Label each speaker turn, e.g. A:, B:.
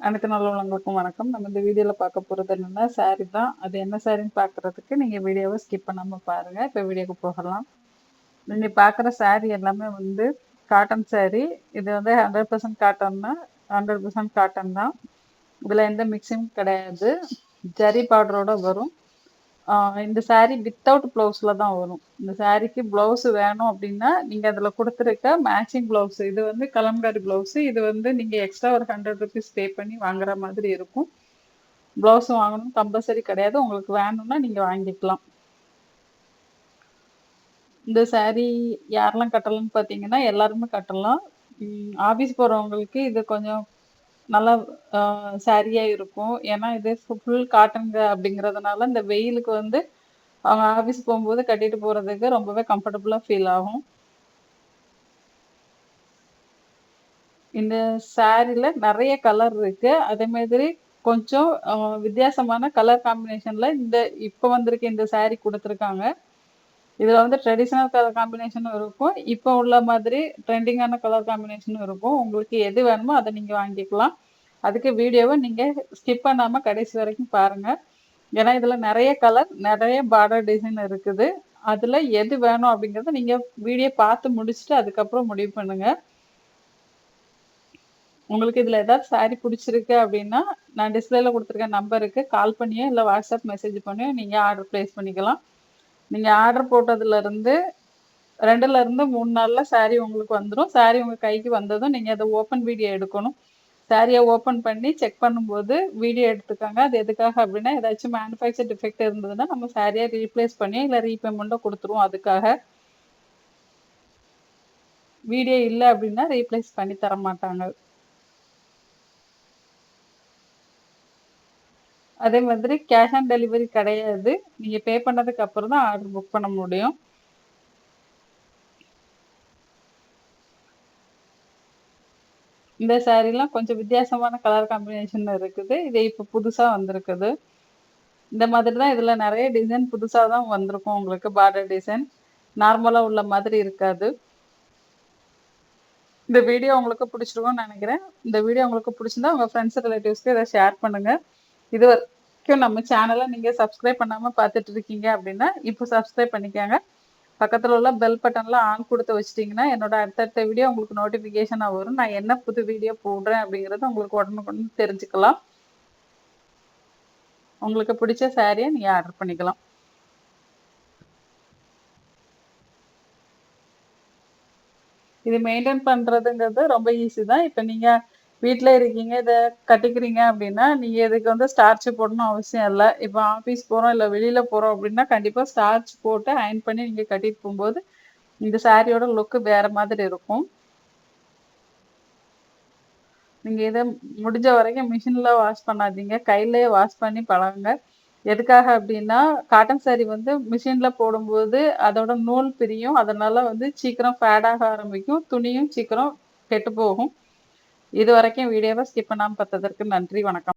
A: அனைத்து நல்லவங்களுக்கும் வணக்கம். நம்ம இந்த வீடியோவில் பார்க்க போகிறது என்னென்னா saree தான். அது என்ன சாரின்னு பார்க்குறதுக்கு நீங்கள் வீடியோவை ஸ்கிப் பண்ணாமல் பாருங்கள் இப்போ வீடியோக்கு போகலாம். நீங்கள் பார்க்குற saree எல்லாமே வந்து காட்டன் saree. இது வந்து ஹண்ட்ரட் பர்சன்ட் காட்டன்னா ஹண்ட்ரட் பர்சன்ட் காட்டன் தான். இதில் எந்த மிக்சிங் கிடையாது. ஜரி பவுடரோட வரும். இந்த saree வித்தவுட் ப்ளவுஸில் தான் வரும். இந்த சாரீக்கு ப்ளவுஸ் வேணும் அப்படின்னா நீங்கள் அதில் கொடுத்துருக்க மேட்சிங் ப்ளவுஸ் இது வந்து கலம்காரி ப்ளவுஸு இது வந்து நீங்கள் எக்ஸ்ட்ரா ஒரு ஹண்ட்ரட் ருபீஸ் பே பண்ணி வாங்குற மாதிரி இருக்கும். ப்ளவுஸ் வாங்கணும் கம்பல்சரி கிடையாது. உங்களுக்கு வேணும்னா நீங்கள் வாங்கிக்கலாம். இந்த saree யாரெல்லாம் கட்டலாம்னு பார்த்தீங்கன்னா எல்லாருமே கட்டலாம். ஆஃபீஸ் போகிறவங்களுக்கு இது கொஞ்சம் நல்லா சரியாக இருக்கும். ஏன்னா இது ஃபுல் காட்டனுங்க அப்படிங்கிறதுனால இந்த வெயிலுக்கு வந்து அவங்க ஆஃபீஸ் போகும்போது கட்டிட்டு போகிறதுக்கு ரொம்பவே கம்ஃபர்டபுளாக ஃபீல் ஆகும். இந்த சாரியில் நிறைய கலர் இருக்கு. அதே மாதிரி கொஞ்சம் வித்தியாசமான கலர் காம்பினேஷனில் இந்த இப்போ வந்திருக்க இந்த சாரி கொடுத்துருக்காங்க. இதில் வந்து ட்ரெடிஷ்னல் கலர் காம்பினேஷனும் இருக்கும். இப்போ உள்ள மாதிரி ட்ரெண்டிங்கான கலர் காம்பினேஷனும் இருக்கும். உங்களுக்கு எது வேணுமோ அதை நீங்கள் வாங்கிக்கலாம். அதுக்கு வீடியோவை நீங்கள் ஸ்கிப் பண்ணாமல் கடைசி வரைக்கும் பாருங்கள் ஏன்னா இதில் நிறைய கலர் நிறைய பார்டர் டிசைன் இருக்குது. அதில் எது வேணும் அப்படிங்கிறத நீங்கள் வீடியோ பார்த்து முடிச்சுட்டு அதுக்கப்புறம் முடிவு பண்ணுங்கள் உங்களுக்கு இதில் ஏதாவது சாரி பிடிச்சிருக்கு அப்படின்னா நான் டிஸ்பிளேல கொடுத்துருக்க நம்பருக்கு கால் பண்ணியோ இல்லை வாட்ஸ்அப் மெசேஜ் பண்ணியோ நீங்கள் ஆர்டர் ப்ளேஸ் பண்ணிக்கலாம். நீங்கள் ஆர்டர் போட்டதுலேருந்து ரெண்டுலேருந்து மூணு நாளில் saree உங்களுக்கு வந்துடும் saree உங்கள் கைக்கு வந்ததும் நீங்கள் அதை ஓப்பன் வீடியோ எடுக்கணும். சாரியை ஓப்பன் பண்ணி செக் பண்ணும்போது வீடியோ எடுத்துக்கோங்க. அது எதுக்காக அப்படின்னா ஏதாச்சும் மேனுஃபேக்சர் டிஃபெக்ட் இருந்ததுன்னா நம்ம சாரியை ரீப்ளேஸ் பண்ணி இல்லை ரீபேமெண்ட்டோ கொடுத்துருவோம். அதுக்காக வீடியோ இல்லை அப்படின்னா ரீப்ளேஸ் பண்ணி தர மாட்டாங்க அதே மாதிரி கேஷ் ஆன் டெலிவரி கிடையாது. நீங்கள் பே பண்ணதுக்கு அப்புறம் தான் ஆர்டர் புக் பண்ண முடியும். இந்த சாரீலாம் கொஞ்சம் வித்தியாசமான கலர் காம்பினேஷன் இருக்குது. இது இப்போ புதுசாக வந்திருக்குது. இந்த மாதிரி தான் இதில் நிறைய டிசைன் புதுசாக தான் வந்திருக்கும் உங்களுக்கு பார்டர் டிசைன் நார்மலாக உள்ள மாதிரி இருக்காது. இந்த வீடியோ உங்களுக்கு பிடிச்சிருக்கும்னு நினைக்கிறேன். இந்த வீடியோ உங்களுக்கு பிடிச்சிருந்தா உங்கள் ஃப்ரெண்ட்ஸ் ரிலேட்டிவ்ஸ்க்கு இதை ஷேர் பண்ணுங்கள் இது வரைக்கும் நம்ம சேனலை நீங்கள் சப்ஸ்கிரைப் பண்ணாமல் பார்த்துட்டு இருக்கீங்க அப்படின்னா இப்போ சப்ஸ்கிரைப் பண்ணிக்கோங்க. பக்கத்தில் உள்ள பெல் பட்டன்லாம் ஆன் கொடுத்து வச்சிட்டிங்கன்னா என்னோட அடுத்தடுத்த வீடியோ உங்களுக்கு நோட்டிஃபிகேஷனாக வரும். நான் என்ன புது வீடியோ போடுறேன் அப்படிங்கிறத உங்களுக்கு உடனுக்குடன் தெரிஞ்சுக்கலாம். உங்களுக்கு பிடிச்ச சாரியை நீங்கள் ஆர்டர் பண்ணிக்கலாம். இது மெயின்டைன் பண்ணுறதுங்கிறது ரொம்ப ஈஸி தான். இப்போ நீங்கள் வீட்டில் இருக்கீங்க இதை கட்டிக்கிறீங்க அப்படின்னா நீங்கள் இதுக்கு வந்து ஸ்டார்ச் போடணும் அவசியம் இல்லை. இப்போ ஆஃபீஸ் போகிறோம் இல்லை வெளியில் போகிறோம் அப்படின்னா கண்டிப்பாக ஸ்டார்ச் போட்டு அயன் பண்ணி நீங்கள் கட்டிட்டு போகும்போது இந்த சாரியோட லுக்கு வேறு மாதிரி இருக்கும். நீங்கள் இதை முடிஞ்ச வரைக்கும் மிஷினில் வாஷ் பண்ணாதீங்க. கையிலேயே வாஷ் பண்ணி பழகுங்க. எதுக்காக அப்படின்னா காட்டன் சாரி வந்து மிஷினில் போடும்போது அதோட நூல் பிரியும். அதனால வந்து சீக்கிரம் ஃபேடாக ஆரம்பிக்கும். துணியும் சீக்கிரம் கெட்டு போகும். இது வரைக்கும் வீடியோவை ஸ்கிப் பண்ணாமல் பார்த்ததற்கு நன்றி வணக்கம்.